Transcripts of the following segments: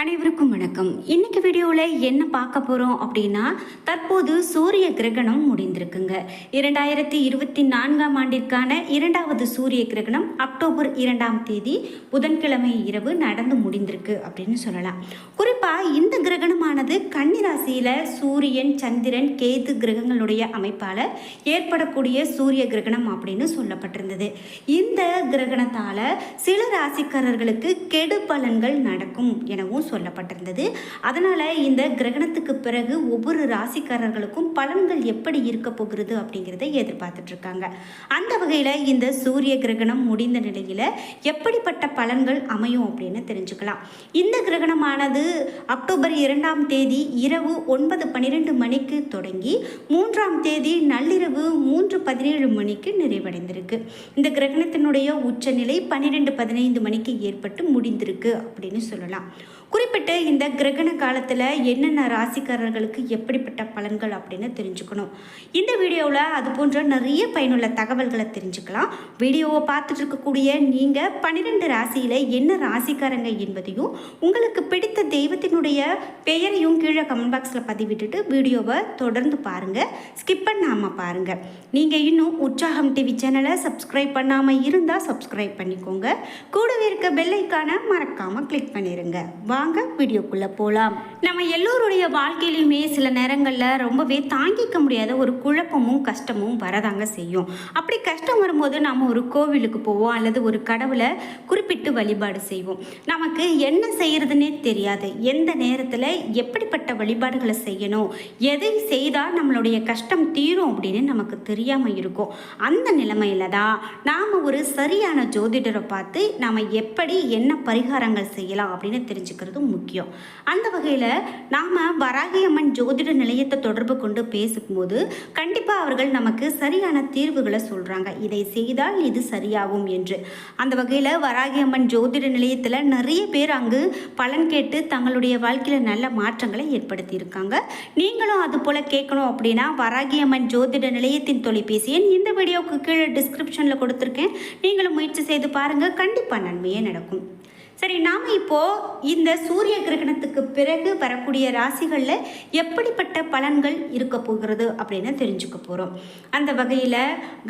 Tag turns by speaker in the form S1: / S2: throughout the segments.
S1: அனைவருக்கும் வணக்கம். இன்னைக்கு வீடியோவில் என்ன பார்க்க போகிறோம் அப்படின்னா தற்போது சூரிய கிரகணம் முடிந்திருக்குங்க. இரண்டாயிரத்தி இருபத்தி நான்காம் ஆண்டிற்கான இரண்டாவது சூரிய கிரகணம் அக்டோபர் இரண்டாம் தேதி புதன்கிழமை இரவு நடந்து முடிந்திருக்கு அப்படின்னு சொல்லலாம். குறிப்பாக இந்த கிரகணமானது கன்னிராசியில் சூரியன் சந்திரன் கேது கிரகங்களுடைய அமைப்பால் ஏற்படக்கூடிய சூரிய கிரகணம் அப்படின்னு சொல்லப்பட்டிருந்தது. இந்த கிரகணத்தால் சில ராசிக்காரர்களுக்கு கெடு பலன்கள் நடக்கும் எனவும் சொல்லப்பட்டிருந்தது. அதனால் இந்த கிரகணத்துக்கு பிறகு ஒவ்வொரு ராசிக்காரர்களுக்கும் பலன்கள் எப்படி இருக்க போகிறது அப்படிங்கிறத எதிர்பார்த்துட்ருக்காங்க. அந்த வகையில் இந்த சூரிய கிரகணம் முடிந்த நிலையில் எப்படிப்பட்ட பலன்கள் அமையும் அப்படின்னு தெரிஞ்சுக்கலாம். இந்த கிரகணமானது அக்டோபர் இரண்டாம் தேதி இரவு ஒன்பது பன்னிரெண்டு மணிக்கு தொடங்கி மூன்றாம் தேதி நள்ளிரவு மூன்று பதினேழு மணிக்கு நிறைவடைந்திருக்கு. இந்த கிரகணத்தினுடைய உச்சநிலை பன்னிரெண்டு பதினைந்து மணிக்கு ஏற்பட்டு முடிந்திருக்கு அப்படின்னு சொல்லலாம். குறிப்பிட்டு இந்த கிரகண காலத்தில் என்னென்ன ராசிக்காரர்களுக்கு எப்படிப்பட்ட பலன்கள் அப்படின்னு தெரிஞ்சுக்கணும். இந்த வீடியோவில் அது போன்ற நிறைய பயனுள்ள தகவல்களை தெரிஞ்சுக்கலாம். வீடியோவை பார்த்துட்டு இருக்கக்கூடிய நீங்கள் பன்னிரெண்டு ராசியில் என்ன ராசிக்காரங்க என்பதையும் உங்களுக்கு தெய்வத்தினுடைய பெயரையும் கீழே கமெண்ட் பாக்ஸில் பதிவிட்டுட்டு வீடியோவை தொடர்ந்து பாருங்கள் ஸ்கிப் பண்ணாமல் பாருங்கள் நீங்கள் இன்னும் உற்சாகம் டிவி சேனலை சப்ஸ்கிரைப் பண்ணாமல் இருந்தால் சப்ஸ்கிரைப் பண்ணிக்கோங்க. கூடவே இருக்க பெல்லைக்கான மறக்காமல் கிளிக் பண்ணிடுங்க வாங்க வீடியோக்குள்ளே போகலாம் நம்ம எல்லோருடைய வாழ்க்கையிலையுமே சில நேரங்களில் ரொம்பவே தாங்கிக்க முடியாத ஒரு குழப்பமும் கஷ்டமும் வரதாங்க செய்யும். அப்படி கஷ்டம் வரும்போது நாம் ஒரு கோவிலுக்கு போவோம் அல்லது ஒரு கடவுளை குறிப்பிட்டு வழிபாடு செய்வோம். நமக்கு என்ன செய்கிறதுனே தெரியாது. எந்த நேரத்தில் எப்படிப்பட்ட வழிபாடுகளை செய்யணும்? எதை செய்தால் நம்மளுடைய கஷ்டம் தீரும் அப்படின்னு நமக்கு தெரியாமல் இருக்கும். அந்த நிலைமையில தான் நாம் ஒரு சரியான ஜோதிடரை பார்த்து நாம் எப்படி என்ன பரிகாரங்கள் செய்யலாம் அப்படின்னு தெரிஞ்சுக்கிறது முக்கியம். அந்த வகையில் நாம் வராகியம்மன் ஜோதிட நிலையத்தை தொடர்பு கொண்டு பேசும்போது கண்டிப்பாக அவர்கள் நமக்கு சரியான தீர்வுகளை சொல்கிறாங்க இதை செய்தால் இது சரியாகும் என்று. அந்த வகையில் வராகியம்மன் ஜோதிட நிலையத்தில் நிறைய பேர் அங்கு பலன் கேட்டு தங்களுடைய வாழ்க்கையில் நல்ல மாற்றங்களை ஏற்படுத்தியிருக்காங்க. நீங்களும் அது போல் கேட்கணும் அப்படின்னா வராகியம்மன் ஜோதிட நிலையத்தின் தொலைபேசி எண் இந்த வீடியோவுக்கு கீழே டிஸ்கிரிப்ஷனில் கொடுத்துருக்கேன். நீங்களும் முயற்சி செய்து பாருங்கள் கண்டிப்பாக நன்மையே நடக்கும். சரி நாம் இப்போது இந்த சூரிய கிரகணத்துக்கு பிறகு வரக்கூடிய ராசிகளில் எப்படிப்பட்ட பலன்கள் இருக்க போகிறது அப்படின்னு தெரிஞ்சுக்க போகிறோம் அந்த வகையில்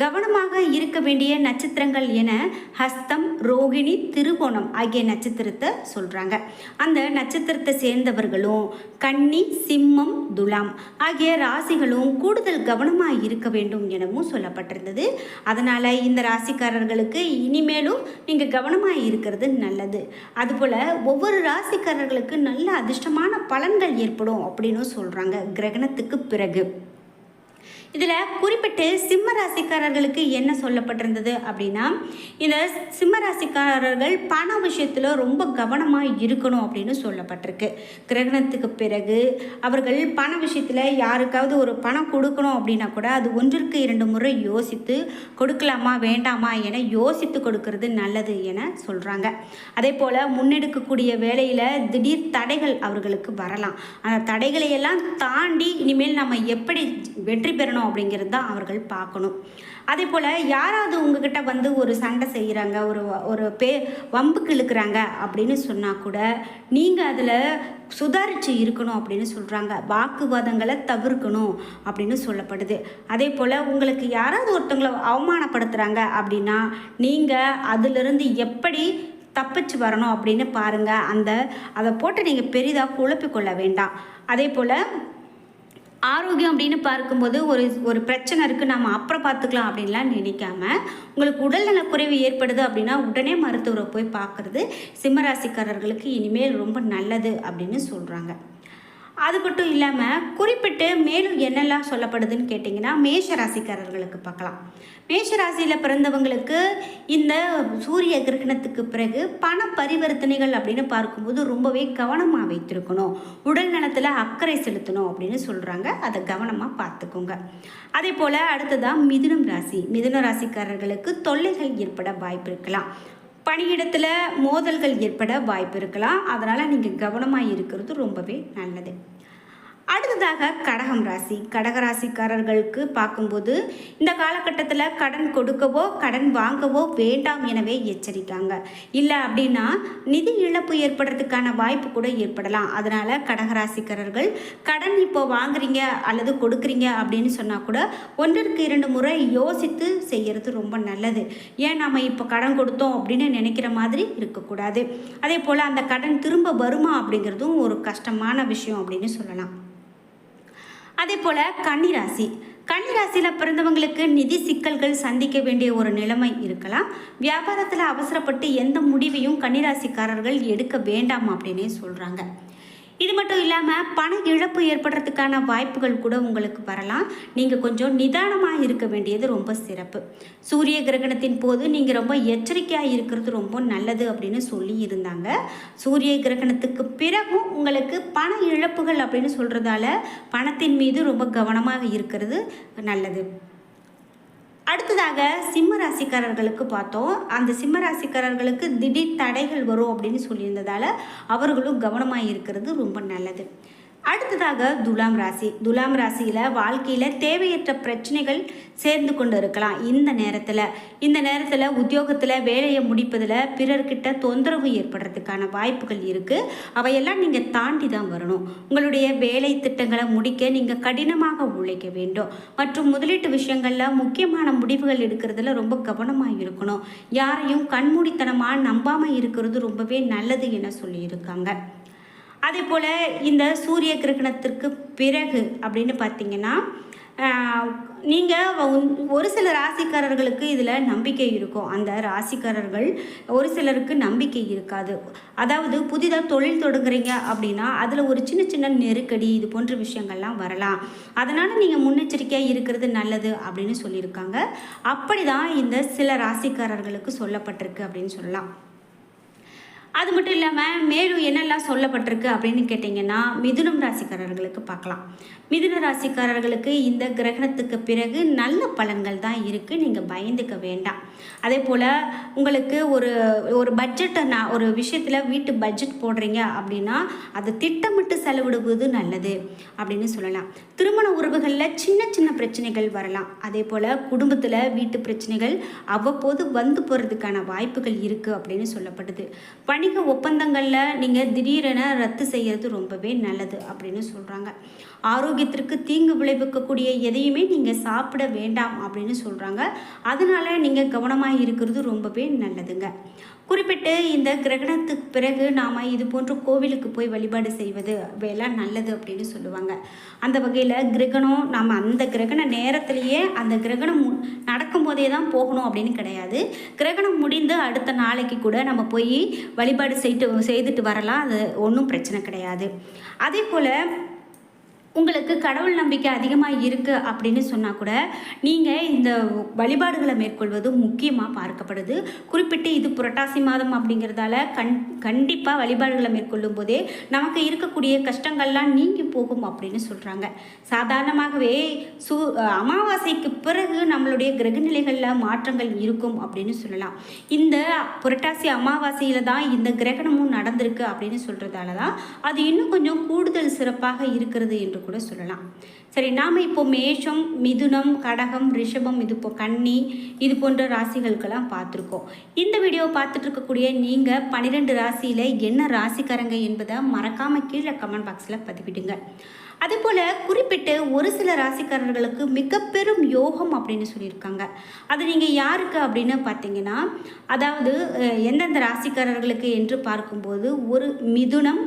S1: கவனமாக இருக்க வேண்டிய நட்சத்திரங்கள் என ஹஸ்தம் ரோகிணி திருகோணம் ஆகிய நட்சத்திரத்தை சொல்கிறாங்க அந்த நட்சத்திரத்தை சேர்ந்தவர்களும் கன்னி சிம்மம் துலாம் ஆகிய ராசிகளும் கூடுதல் கவனமாக இருக்க வேண்டும் எனவும் சொல்லப்பட்டிருந்தது. அதனால் இந்த ராசிக்காரர்களுக்கு இனிமேலும் நீங்கள் கவனமாக இருக்கிறது நல்லது. அதுபோல் ஒவ்வொரு ராசிக்காரர்களுக்கு நல்ல அதிர்ஷ்டமான பலன்கள் ஏற்படும் அப்படின்னு சொல்கிறாங்க கிரகணத்துக்கு பிறகு. இதில் குறிப்பிட்டு சிம்ம ராசிக்காரர்களுக்கு என்ன சொல்லப்பட்டிருந்தது அப்படின்னா இந்த சிம்ம ராசிக்காரர்கள் பண விஷயத்தில் ரொம்ப கவனமாக இருக்கணும் அப்படின்னு சொல்லப்பட்டிருக்கு. கிரகணத்துக்கு பிறகு அவர்கள் பண விஷயத்தில் யாருக்காவது ஒரு பணம் கொடுக்கணும் அப்படின்னா கூட அது ஒன்றிற்கு இரண்டு முறை யோசித்து கொடுக்கலாமா வேண்டாமா என யோசித்து கொடுக்கறது நல்லது என சொல்கிறாங்க அதே போல் முன்னெடுக்கக்கூடிய வேலையில் திடீர் தடைகள் அவர்களுக்கு வரலாம். அந்த தடைகளை எல்லாம் தாண்டி இனிமேல் நம்ம எப்படி வெற்றி பெறணும் அப்படிங்கிறது தான் அவர்கள் பார்க்கணும். அதே போல் யாராவது உங்ககிட்ட வந்து ஒரு சண்டை செய்கிறாங்க ஒரு ஒரு பே வம்புக்கு இழுக்கிறாங்க அப்படின்னு சொன்னால் கூட நீங்கள் அதில் சுதாரித்து இருக்கணும் அப்படின்னு சொல்கிறாங்க வாக்குவாதங்களை தவிர்க்கணும் அப்படின்னு சொல்லப்படுது. அதே போல் உங்களுக்கு யாராவது ஒருத்தவங்களை அவமானப்படுத்துகிறாங்க அப்படின்னா நீங்கள் அதிலிருந்து எப்படி தப்பிச்சு வரணும் அப்படின்னு பாருங்கள் அந்த அதை போட்டு நீங்கள் பெரிதாக குழப்பிக்கொள்ள வேண்டாம். அதே போல் ஆரோக்கியம் அப்படின்னு பார்க்கும்போது ஒரு ஒரு பிரச்சனை இருக்குது நம்ம அப்புறம் பார்த்துக்கலாம் அப்படின்லாம் நினைக்காம உங்களுக்கு உடல்நல குறைவு ஏற்படுது அப்படின்னா உடனே மருத்துவரை போய் பார்க்குறது சிம்மராசிக்காரர்களுக்கு இனிமேல் ரொம்ப நல்லது அப்படின்னு சொல்கிறாங்க அது மட்டும் இல்லாமல் குறிப்பிட்டு மேலும் என்னெல்லாம் சொல்லப்படுதுன்னு கேட்டிங்கன்னா மேஷ ராசிக்காரர்களுக்கு பார்க்கலாம். மேஷ ராசியில் பிறந்தவங்களுக்கு இந்த சூரிய கிரகணத்துக்கு பிறகு பண பரிவர்த்தனைகள் அப்படின்னு பார்க்கும்போது ரொம்பவே கவனமாக வைத்திருக்கணும். உடல் நலத்தில் அக்கறை செலுத்தணும் அப்படின்னு சொல்கிறாங்க அதை கவனமாக பார்த்துக்கோங்க. அதே போல் அடுத்ததாக மிதுனம் ராசி. மிதுன ராசிக்காரர்களுக்கு தொல்லைகள் ஏற்பட வாய்ப்பு இருக்கலாம். பணியிடத்தில் மோதல்கள் ஏற்பட வாய்ப்பு இருக்கலாம். அதனால் நீங்கள் கவனமாக இருக்கிறது ரொம்பவே நல்லது. அடுத்ததாக கடகம் ராசி. கடக ராசிக்காரர்களுக்கு பார்க்கும்போது இந்த காலகட்டத்தில் கடன் கொடுக்கவோ கடன் வாங்கவோ வேண்டாம் எனவே எச்சரிக்காங்க. இல்லை அப்படின்னா நிதி இழப்பு ஏற்படுறதுக்கான வாய்ப்பு கூட ஏற்படலாம். அதனால் கடகராசிக்காரர்கள் கடன் இப்போ வாங்குறீங்க அல்லது கொடுக்குறீங்க அப்படின்னு சொன்னால் கூட ஒன்றிற்கு இரண்டு முறை யோசித்து செய்கிறது ரொம்ப நல்லது. ஏன் நம்ம இப்போ கடன் கொடுத்தோம் அப்படின்னு நினைக்கிற மாதிரி இருக்கக்கூடாது. அதே போல் அந்த கடன் திரும்ப வருமா அப்படிங்கிறதும் ஒரு கஷ்டமான விஷயம் அப்படின்னு சொல்லலாம். அதே போல் கன்னிராசி. கன்னிராசியில் பிறந்தவங்களுக்கு நிதி சிக்கல்கள் சந்திக்க வேண்டிய ஒரு நிலைமை இருக்கலாம். வியாபாரத்தில் அவசரப்பட்டு எந்த முடிவையும் கன்னிராசிக்காரர்கள் எடுக்க வேண்டாம் அப்படின்னே சொல்கிறாங்க இது மட்டும் இல்லாமல் பண இழப்பு ஏற்படுறதுக்கான வாய்ப்புகள் கூட உங்களுக்கு வரலாம். நீங்கள் கொஞ்சம் நிதானமாக இருக்க வேண்டியது ரொம்ப சிறப்பு. சூரிய கிரகணத்தின் போது நீங்கள் ரொம்ப எச்சரிக்கையாக இருக்கிறது ரொம்ப நல்லது அப்படின்னு சொல்லி இருந்தாங்க. சூரிய கிரகணத்துக்கு பிறகும் உங்களுக்கு பண இழப்புகள் அப்படின்னு சொல்கிறதால பணத்தின் மீது ரொம்ப கவனமாக இருக்கிறது நல்லது. அடுத்ததாக சிம்ம ராசிக்காரர்களுக்கு பார்த்தோம். அந்த சிம்ம ராசிக்காரர்களுக்கு திடீர் தடைகள் வரும் அப்படின்னு சொல்லியிருந்ததால் அவர்களும் கவனமாக இருக்கிறது ரொம்ப நல்லது. அடுத்ததாக துலாம் ராசி. துலாம் ராசியில் வாழ்க்கையில் தேவையற்ற பிரச்சனைகள் சேர்ந்து கொண்டு இருக்கலாம். இந்த நேரத்தில். இந்த நேரத்தில் உத்தியோகத்தில் வேலையை முடிப்பதில் பிறர்கிட்ட தொந்தரவு ஏற்படுறதுக்கான வாய்ப்புகள் இருக்குது அவையெல்லாம் நீங்கள் தாண்டி தான் வரணும். உங்களுடைய வேலை திட்டங்களை முடிக்க நீங்கள் கடினமாக உழைக்க வேண்டும். மற்றும் முதலீட்டு விஷயங்களில் முக்கியமான முடிவுகள் எடுக்கிறதுல ரொம்ப கவனமாக இருக்கணும். யாரையும் கண்மூடித்தனமாக நம்பாமல் இருக்கிறது ரொம்பவே நல்லது என சொல்லியிருக்காங்க. அதே போல் இந்த சூரிய கிரகணத்திற்கு பிறகு அப்படின்னு பார்த்தீங்கன்னா நீங்கள் ஒரு சில ராசிக்காரர்களுக்கு இதில் நம்பிக்கை இருக்கும். அந்த ராசிக்காரர்கள் ஒரு சிலருக்கு நம்பிக்கை இருக்காது. அதாவது புதிதாக தொழில் தொடங்குறீங்க அப்படின்னா அதில் ஒரு சின்ன சின்ன நெருக்கடி இது போன்ற விஷயங்கள்லாம் வரலாம். அதனால் நீங்கள் முன்னெச்சரிக்கையாக இருக்கிறது நல்லது அப்படின்னு சொல்லியிருக்காங்க. அப்படி தான் இந்த சில ராசிக்காரர்களுக்கு சொல்லப்பட்டிருக்கு அப்படின்னு சொல்லலாம். அது மட்டும் இல்லாமல் மேலும் என்னெல்லாம் சொல்லப்பட்டிருக்கு அப்படின்னு கேட்டிங்கன்னா மிதுனம் ராசிக்காரர்களுக்கு பார்க்கலாம். மிதுன ராசிக்காரர்களுக்கு இந்த கிரகணத்துக்கு பிறகு நல்ல பலன்கள் தான் இருக்குது நீங்கள் பயந்துக்க வேண்டாம். அதே போல் உங்களுக்கு ஒரு ஒரு பட்ஜெட்டை நான் ஒரு விஷயத்தில் வீட்டு பட்ஜெட் போடுறீங்க அப்படின்னா அதை திட்டமிட்டு செலவிடுவது நல்லது அப்படின்னு சொல்லலாம். திருமண உறவுகளில் சின்ன சின்ன பிரச்சனைகள் வரலாம். அதே போல் குடும்பத்தில் வீட்டு பிரச்சனைகள் அவ்வப்போது வந்து போகிறதுக்கான வாய்ப்புகள் இருக்குது அப்படின்னு சொல்லப்படுது. வணிக ஒப்பந்தங்களில் நீங்கள் திடீரென ரத்து செய்கிறது ரொம்பவே நல்லது அப்படின்னு சொல்கிறாங்க ஆரோக்கியத்திற்கு தீங்கு விளைவிக்கக்கூடிய எதையுமே நீங்கள் சாப்பிட வேண்டாம் அப்படின்னு சொல்கிறாங்க அதனால் நீங்கள் கவனமாக இருக்கிறது ரொம்பவே நல்லதுங்க. குறிப்பிட்டு இந்த கிரகணத்துக்கு பிறகு நாம் இது போன்ற கோவிலுக்கு போய் வழிபாடு செய்வது எல்லாம் நல்லது அப்படின்னு சொல்லுவாங்க. அந்த வகையில் கிரகணம் நாம் அந்த கிரகண நேரத்திலேயே அந்த கிரகணம் நடக்கும்போதே தான் போகணும் அப்படின்னு கிடையாது. கிரகணம் முடிந்து அடுத்த நாளைக்கு கூட நம்ம போய் வழிபாடு செய்துட்டு செய்துட்டு வரலாம். அது ஒன்றும் பிரச்சனை கிடையாது. அதே போல் உங்களுக்கு கடவுள் நம்பிக்கை அதிகமாக இருக்குது அப்படின்னு சொன்னால் கூட நீங்கள் இந்த வழிபாடுகளை மேற்கொள்வது முக்கியமாக பார்க்கப்படுது. குறிப்பிட்டு இது புரட்டாசி மாதம் அப்படிங்கிறதால கண் கண்டிப்பாக வழிபாடுகளை மேற்கொள்ளும் போதே நமக்கு இருக்கக்கூடிய கஷ்டங்கள்லாம் நீங்கி போகும் அப்படின்னு சொல்கிறாங்க சாதாரணமாகவே சு அமாவாசைக்கு பிறகு நம்மளுடைய கிரகநிலைகளில் மாற்றங்கள் இருக்கும் அப்படின்னு சொல்லலாம். இந்த புரட்டாசி அமாவாசையில் தான் இந்த கிரகணமும் நடந்திருக்கு அப்படின்னு சொல்கிறதால தான் அது இன்னும் கொஞ்சம் கூடுதல் சிறப்பாக இருக்கிறது என்று கூட சொல்லலாம். சரி நாம் இப்போ மேஷம் மிதுனம் கடகம் ரிஷபம் இது இப்போ கன்னி இது போன்ற ராசிகளுக்கெல்லாம் பார்த்துருக்கோம். இந்த வீடியோ பார்த்துட்டு இருக்கக்கூடிய நீங்கள் பன்னிரெண்டு ராசியில் என்ன ராசிக்காரங்க என்பதை மறக்காமல் கீழே கமெண்ட் பாக்ஸில் பதிவிடுங்க. அதுபோல் குறிப்பிட்டு ஒரு சில ராசிக்காரர்களுக்கு மிக பெரும் யோகம் அப்படின்னு சொல்லியிருக்காங்க. அது நீங்கள் யாருக்கு அப்படின்னு பார்த்தீங்கன்னா அதாவது எந்தெந்த ராசிக்காரர்களுக்கு என்று பார்க்கும்போது ஒரு மிதுனம்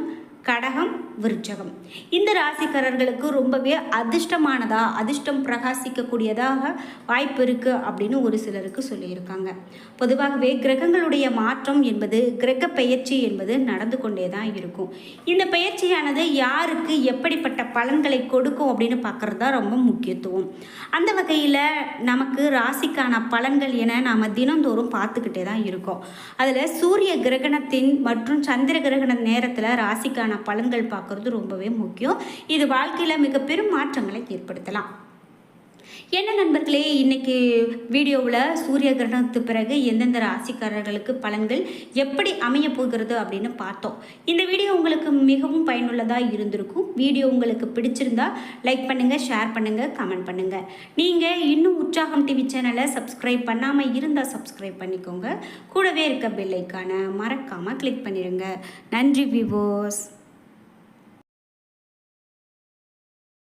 S1: கடகம் விருச்சகம் இந்த ராசிக்காரர்களுக்கு ரொம்பவே அதிர்ஷ்டமானதா அதிர்ஷ்டம் பிரகாசிக்கக்கூடியதாக வாய்ப்பு இருக்குது அப்படின்னு ஒரு சிலருக்கு சொல்லியிருக்காங்க. பொதுவாகவே கிரகங்களுடைய மாற்றம் என்பது கிரக பயிற்சி என்பது நடந்து கொண்டே தான் இருக்கும். இந்த பயிற்சியானது யாருக்கு எப்படிப்பட்ட பலன்களை கொடுக்கும் அப்படின்னு பார்க்குறது தான் ரொம்ப முக்கியத்துவம். அந்த வகையில் நமக்கு ராசிக்கான பலன்கள் என நாம் தினந்தோறும் பார்த்துக்கிட்டே தான் இருக்கோம். அதில் சூரிய கிரகணத்தின் மற்றும் சந்திர கிரகண நேரத்தில் ராசிக்கான பலன்கள் பார்க்க பார்க்குறது ரொம்பவே முக்கியம். இது வாழ்க்கையில் மிக பெரும் மாற்றங்களை ஏற்படுத்தலாம். என்ன நண்பர்களே இன்னைக்கு வீடியோவில் சூரிய கிரகணத்துக்கு பிறகு எந்தெந்த ராசிக்காரர்களுக்கு பலன்கள் எப்படி அமைய போகிறது அப்படின்னு பார்த்தோம். இந்த வீடியோ உங்களுக்கு மிகவும் பயனுள்ளதாக இருந்திருக்கும். வீடியோ உங்களுக்கு பிடிச்சிருந்தா லைக் பண்ணுங்கள் ஷேர் பண்ணுங்கள் கமெண்ட் பண்ணுங்கள் நீங்கள் இன்னும் உற்சாகம் டிவி சேனலை சப்ஸ்கிரைப் பண்ணாமல் இருந்தால் சப்ஸ்கிரைப் பண்ணிக்கோங்க. கூடவே இருக்க பெல்லைக்கான மறக்காமல் கிளிக் பண்ணிடுங்க. நன்றி விவோஸ்